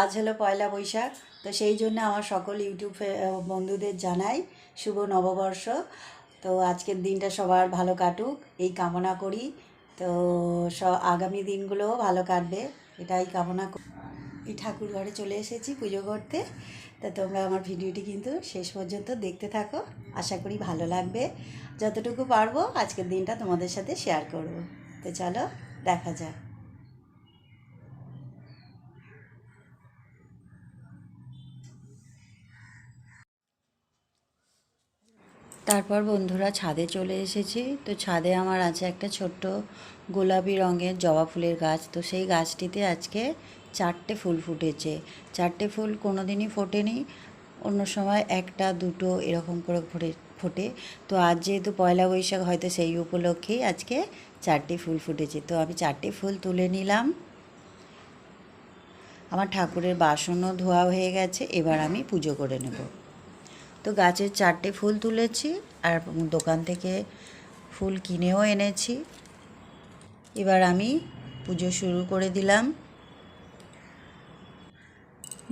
আজ হলো পয়লা বৈশাখ, তো সেই জন্য আমার সকল ইউটিউব বন্ধুদের জানাই শুভ নববর্ষ। তো আজকের দিনটা সবার ভালো কাটুক, এই কামনা করি। তো স আগামী দিনগুলোও ভালো কাটবে, এটাই কামনা এই ঠাকুর ঘরে চলে এসেছি পুজো করতে। তা তোমরা আমার ভিডিওটি কিন্তু শেষ পর্যন্ত দেখতে থাকো, আশা করি ভালো লাগবে। যতটুকু পারব আজকের দিনটা তোমাদের সাথে শেয়ার করব। তো চলো, দেখা যাক। তারপর বন্ধুরা ছাদে চলে এসেছি। তো ছাদে আমার আছে একটা ছোট্ট গোলাপি রঙের জবা ফুলের গাছ। তো সেই গাছটিতে আজকে চারটে ফুল ফুটেছে। চারটে ফুল কোনো দিনই ফোটেনি। অন্য সময় একটা, দুটো এরকম করে ফোটে ফোটে। তো আজ যেহেতু পয়লা বৈশাখ, হয়তো সেই উপলক্ষেই আজকে চারটে ফুল ফুটেছে। তো আমি চারটে ফুল তুলে নিলাম। আমার ঠাকুরের বাসনও ধোয়া হয়ে গেছে। এবার আমি পুজো করে নেব। তো গাছের চারটে ফুল তুলেছি আর দোকান থেকে ফুল কিনেও এনেছি। এবার আমি পুজো শুরু করে দিলাম।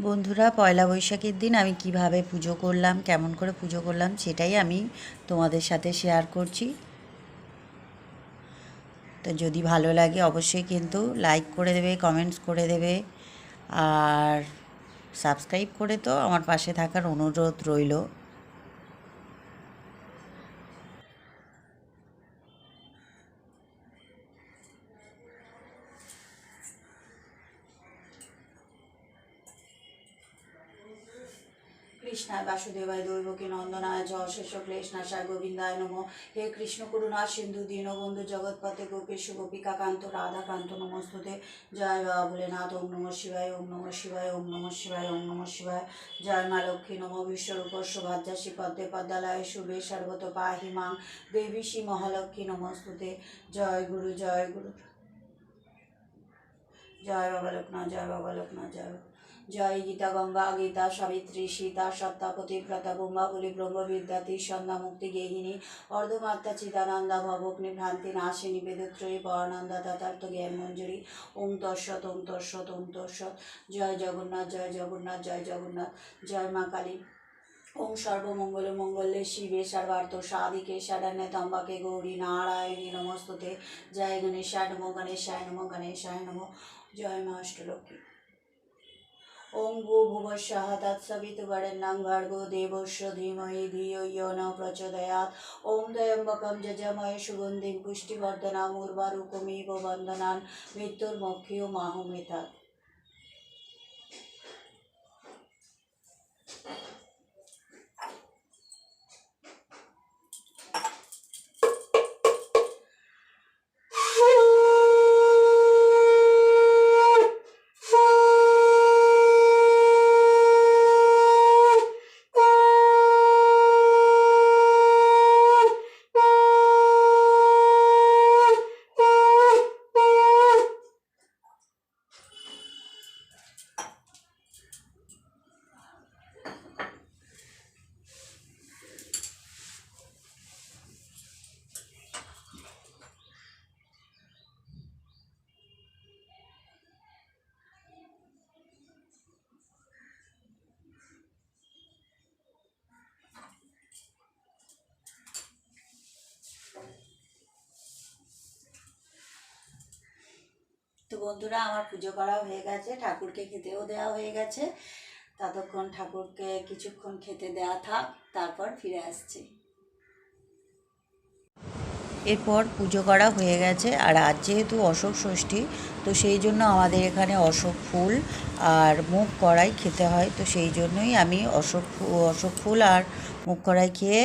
বন্ধুরা, পয়লা বৈশাখের দিন আমি কীভাবে পুজো করলাম, কেমন করে পুজো করলাম সেটাই আমি তোমাদের সাথে শেয়ার করছি। তো যদি ভালো লাগে অবশ্যই কিন্তু লাইক করে দেবে কমেন্টস করে দেবে। আর সাবস্ক্রাইব করে তো আমার পাশে থাকার অনুরোধ রইল। কৃষ্ণায় বাসুদেবায় দৈবকী নন্দনায় জ শেষ ক্লেশনাশায় গোবিন্দায় নম। হে কৃষ্ণ করুণা, সিন্ধু দীনবন্ধু জগৎপথে গোপেশ গোপিকাকান্ত রাধাকান্ত নমস্তুতে। জয় বাবা ভোলেনাথ, ওম নম শিবায়, ওম নম শিবায়, ওম নম শিবায়, ওম নম শিবায়। জয় মা লক্ষ্মী নম বিশ্বরূপস্য ভাজ্যাসী পদ্মে পদ্মালয় শুভে সর্বত পাহি মাং। দেবী শ্রী মহালক্ষ্মী নমস্তুতে। জয় গুরু জয় গুরু। জয় বাবা লোকনাথ, জয় বাবা লোকনাথ, জয় জয় গীতা গঙ্গা গীতা সাবিত্রী সীতা সত্তা পতিব্রতা ব্রহ্মাবলী ব্রহ্মবিদ্যাতি সন্ধ্যা মুক্তি গেহিনী অর্ধমাত্রা চিদানন্দা ভবগ্নি ভ্রান্তি নাশিনী বেদত্রয়ী পরানন্দা তথার্থ জ্ঞান মঞ্জুরি ওম তৎসৎ ওম তৎসৎ ওম তৎসৎ। জয় জগন্নাথ জয় জগন্নাথ জয় জগন্নাথ। জয় মা কালী। ওম সর্বমঙ্গল মঙ্গলে শিবে সর্বার্থ সাধিকে শরণ্যে তম্বাকে গৌরী নারায়ণী নমস্তুতে। জয় গণেশায় নমো গণেশায় নমো গণেশায় নমো। জয় মা অষ্টলক্ষ্মী। ওং গো ভুবস্যাহ তৎসবিতুবরেণ্যং ভার্গো দেবস্য ধীমহি ধিয়ো ইয় ন প্রচোদয়াৎ ওম দয়ম্বকম যজময় সুগন্ধিং পুষ্টিবর্ধনাম উর্বারুকমিব বন্দনান মৃত্যুর্মক্ষীয় মাহুমিতাৎ বন্ধুরা, আমার পুজো করা হয়ে গেছে, ঠাকুরকে খেতেও দেওয়া হয়ে গেছে। ততক্ষণ ঠাকুরকে কিছুক্ষণ খেতে দেওয়া থাক, তারপর ফিরে আসছি। এরপর পুজো করা হয়ে গেছে। আর আজ যেহেতু অশোক ষষ্ঠী, তো সেই জন্য আমাদের এখানে অশোক ফুল আর মুগ কড়াই খেতে হয়। তো সেই জন্যই আমি অশোক অশোক ফুল আর মুগ কড়াই খেয়ে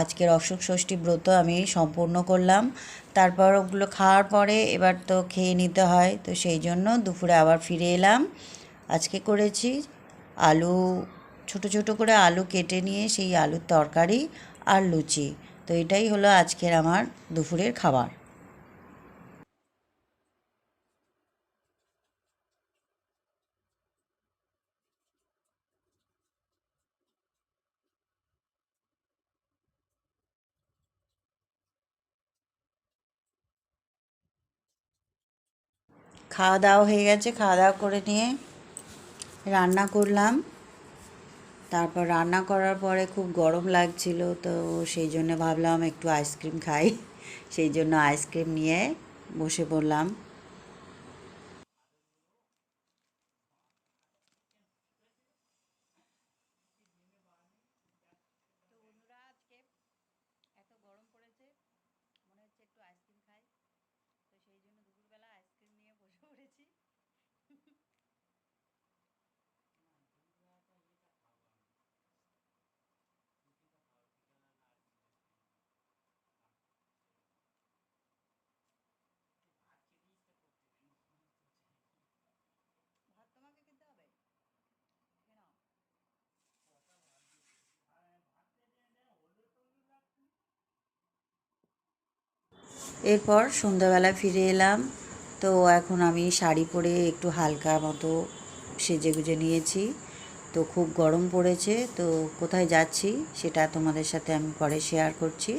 আজকের অশোক ষষ্ঠী ব্রত আমি সম্পূর্ণ করলাম। তারপর ওগুলো খাওয়ার পরে এবার তো খেয়ে নিতে হয়। তো সেই জন্য দুপুরে আবার ফিরে এলাম। আজকে করেছি আলু, ছোট ছোট করে আলু কেটে নিয়ে সেই আলুর তরকারি আর লুচি। তো এটাই হলো আজকের আমার দুপুরের খাবার। খাওয়া দাওয়া হয়ে গেছে, খাওয়া দাওয়া করে নিয়ে রান্না করলাম। তারপর রান্না করার পরে খুব গরম লাগছিল, তো সেই জন্য ভাবলাম একটু আইসক্রিম খাই। সেই জন্য আইসক্রিম নিয়ে বসে পড়লাম এত গরম পড়েছে মনে হচ্ছে একটু আইসক্রিম খাই তো সেই জন্য দুপুরবেলা আইসক্রিম নিয়ে বসে পড়েছি ভাত তোমাকে খেতে হবে কেন এরপর সন্ধ্যাবেলা ফিরে এলাম। তো এখন আমি শাড়ি পরে একটু হালকা মতো সেজে গুজে নিয়েছি। তো খুব গরম পড়েছে। তো কোথায় যাচ্ছি সেটা তোমাদের সাথে আমি পরে শেয়ার করছি।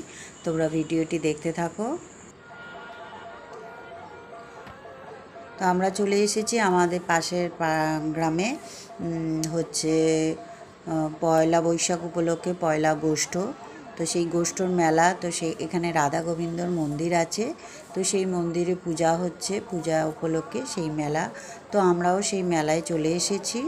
তোমরা ভিডিওটি দেখতে থাকো। তো আমরা চলে এসেছি আমাদের পাশের গ্রামে। হচ্ছে পয়লা বৈশাখ উপলক্ষে পয়লা গোষ্ঠ তো সেই গোষ্ঠর মেলা, তো সেই এখানে রাধা গোবিন্দর মন্দির আছে, তো সেই মন্দিরে পূজা হচ্ছে, পূজা উপলক্ষে সেই মেলা। তো আমরাও সেই মেলায় চলে এসেছি।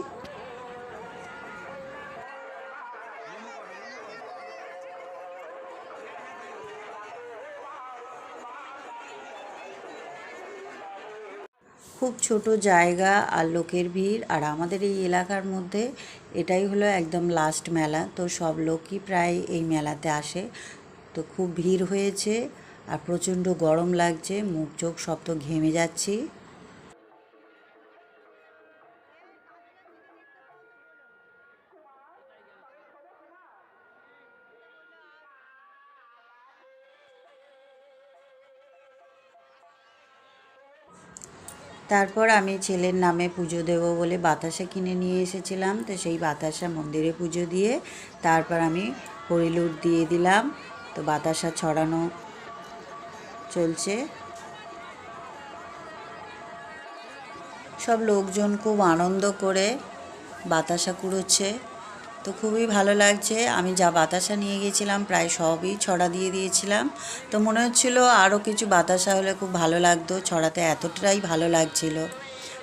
খুব ছোট জায়গা আর লোকের ভিড়। আর আমাদের এই এলাকার মধ্যে এটাই হলো একদম লাস্ট মেলা। তো সব লোকই প্রায় এই মেলাতে আসে। তো খুব ভিড় হয়েছে আর প্রচণ্ড গরম লাগছে। মুখ চোখ সব তো ঘেমে যাচ্ছি। তারপর আমি ছেলের নামে পুজো দেব বলে বাতাসা কিনে নিয়ে এসেছিলাম। তো সেই বাতাসা মন্দিরে পুজো দিয়ে তারপর আমি হরিলুট দিয়ে দিলাম। তো বাতাসা ছড়ানো চলছে। সব লোকজন খুব আনন্দ করে বাতাসা কুড়োচ্ছে। তো খুবই ভালো লাগছে। আমি যা বাতাসা নিয়ে গিয়েছিলাম প্রায় সবই ছড়া দিয়ে দিয়েছিলাম। তো মনে হচ্ছিল আরও কিছু বাতাসা হলে খুব ভালো লাগতো, ছড়াতে এতটাই ভালো লাগছিল।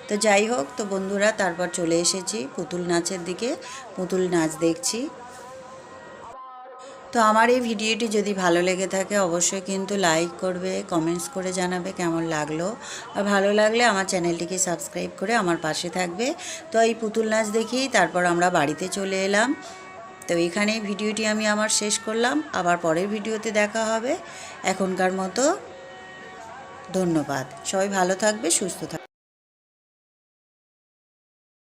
তো যাই হোক, তো বন্ধুরা, তারপর চলে এসেছি পুতুল নাচের দিকে। পুতুল নাচ দেখছি। তো আমার এই ভিডিওটি যদি ভালো লেগে থাকে অবশ্যই কিন্তু লাইক করবে কমেন্টস করে জানাবে কেমন লাগল। আর ভালো লাগলে আমার চ্যানেলটিকে সাবস্ক্রাইব করে আমার পাশে থাকবে। তো এই পুতুল নাচ দেখেই তারপর আমরা বাড়িতে চলে এলাম। তো এখানেই ভিডিওটি আমি আমার শেষ করলাম। আবার পরের ভিডিওতে দেখা হবে। এখনকার মতো ধন্যবাদ। সবাই ভালো থাকবে, সুস্থ থাকবে।